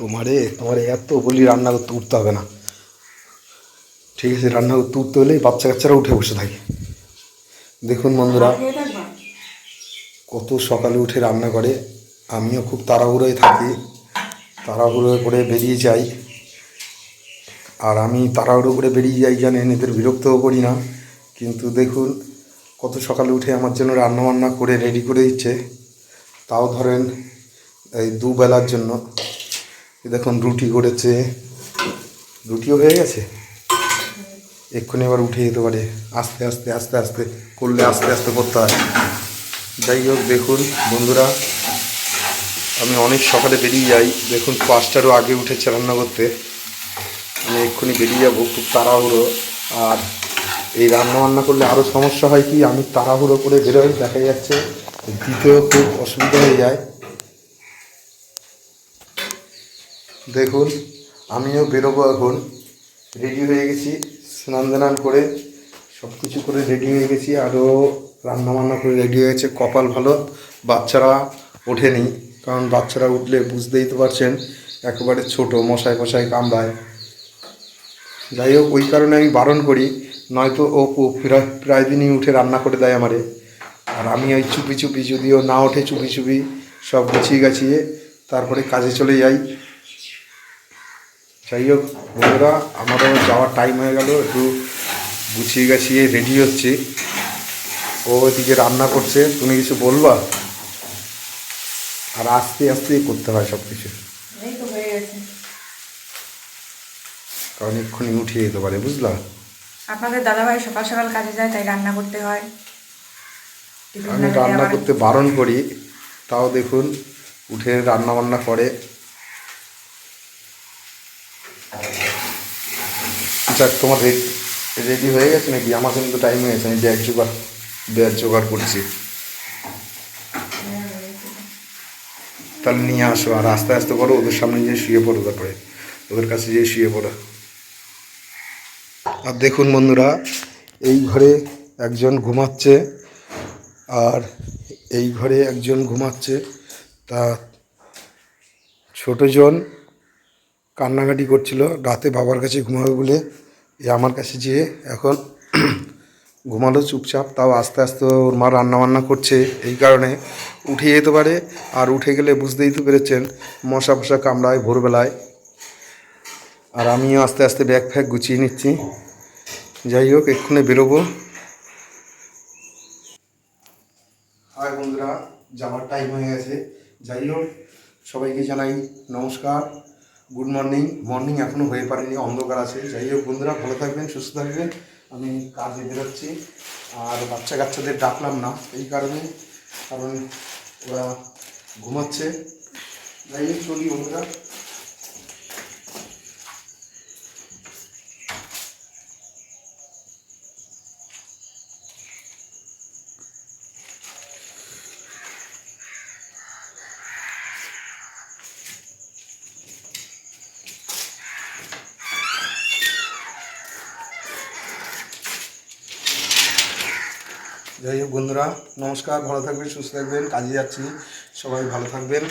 তোমারে তোমারে এত বলি রান্না করতে উঠতে হবে না। ঠিক আছে রান্না করতে উঠতে হলেই বাচ্চা কাচ্চারা উঠে বসে থাকে। দেখুন বন্ধুরা কত সকালে উঠে রান্না করে। আমিও খুব তাড়াহুড়োয় থাকি তাড়াহুড়ো করে বেরিয়ে যাই। আর আমি তাড়াহুড়ো করে বেরিয়ে যাই জানেন এদের বিরক্তও করি না। কিন্তু দেখুন কত সকালে উঠে আমার জন্য রান্না বান্না করে রেডি করে দিচ্ছে। তাও ধরেন এই দুবেলার জন্য। দেখুন, রুটি করেছে। রুটিও হয়ে গেছে? এক্ষুনি আবার উঠে যেতে পারে। আস্তে আস্তে আস্তে আস্তে করলে আস্তে আস্তে করতে হয়। যাই হোক, দেখুন, বন্ধুরা, আমি অনেক সকালে বেরিয়ে যাই। দেখুন, পাঁচটারও আগে উঠেছে রান্না করতে। আমি এক্ষুনি বেরিয়ে যাব, খুব তাড়াহুড়ো। আর এই রান্না বান্না করলে আরও সমস্যা হয় কি, আমি তাড়াহুড়ো করে বেরোই, দেখা যাচ্ছে, দিতেও খুব অসুবিধা হয়ে যায়। দেখুন, আমিও বেরোবো এখন। রেডি হয়ে গেছি, স্নান দান করে সব কিছু করে রেডি হয়ে গেছি। আরও রান্না বান্না করে রেডি হয়েছে কপাল ভালো, বাচ্চারা ওঠেনি। কারণ বাচ্চারা উঠলে বুঝতেই তো পারছেন, একেবারে ছোট মশাই ফশাই কামড়ায়। যাই হোক, ওই কারণে আমি বারণ করি, নয়তো ও প্রায় প্রায় দিনই উঠে রান্না করে দেয় আমারে। আর আমি ওই চুপি চুপি, যদিও না ওঠে চুপি চুপি, সব গুছিয়ে গাছিয়ে তারপরে কাজে চলে যাই। যাই হোক বন্ধুরা আমারও যাওয়ার টাইম হয়ে গেল একটু গুছিয়ে গাছিয়ে রেডি হচ্ছে। ও ওইদিকে রান্না করছে তুমি কিছু বলবা? আর আস্তে আস্তে করতে হয় সব কিছু কারণ এক্ষুনি উঠিয়ে যেতে পারে বুঝলা? আপনাদের দাদাভাই সকাল সকাল কাজে যায় তাই রান্না করতে হয়। আমি রান্না করতে বারণ করি তাও দেখুন উঠে রান্না বান্না করে। যাক তোমার রেডি হয়ে গেছে নাকি? আমার কিন্তু টাইম হয়ে গেছে, আমি ব্যাগ জোগাড় ব্যাগ জোগাড় করছি। তাহলে নিয়ে আসো, আর আস্তে আস্তে করো, ওদের সামনে গিয়ে শুয়ে পড়ো তারপরে। ওদের কাছে গিয়ে শুয়ে পড়ো। আর দেখুন বন্ধুরা, এই ঘরে একজন ঘুমাচ্ছে, আর এই ঘরে একজন ঘুমাচ্ছে, তা ছোটজন কান্নাকাটি করছিল, রাতে বাবার কাছে ঘুমাবে বলে। এ আমার কাছে যে এখন ঘুমালো চুপচাপ, তাও আস্তে আস্তে ওর মা রান্না বান্না করছে, এই কারণে উঠে যেতে পারে। আর উঠে গেলে বুঝতেই তো পেরেছেন, মশা ফশা কামড়ায় ভোরবেলায়। আর আমিও আস্তে আস্তে ব্যাগ ফ্যাগ গুছিয়ে নিচ্ছি। যাই হোক, এক্ষুনি বেরোবো। হাই বন্ধুরা, যাওয়ার টাইম হয়ে গেছে। যাই হোক, সবাইকে জানাই নমস্কার। গুড মর্নিং মর্নিং এখনও হয়ে পারেনি, অন্ধকার আছে। যাই হোক, বন্ধুরা, ভালো থাকবেন, সুস্থ থাকবেন। আমি কাজে বেরোচ্ছি আর বাচ্চা কাচ্চাদের ডাকলাম না, এই কারণে, কারণ ওরা ঘুমাচ্ছে। যাই হোক, চলি বন্ধুরা। যাই হোক বন্ধুরা নমস্কার ভালো থাকবেন সুস্থ থাকবেন কাজে যাচ্ছি সবাই ভালো থাকবেন।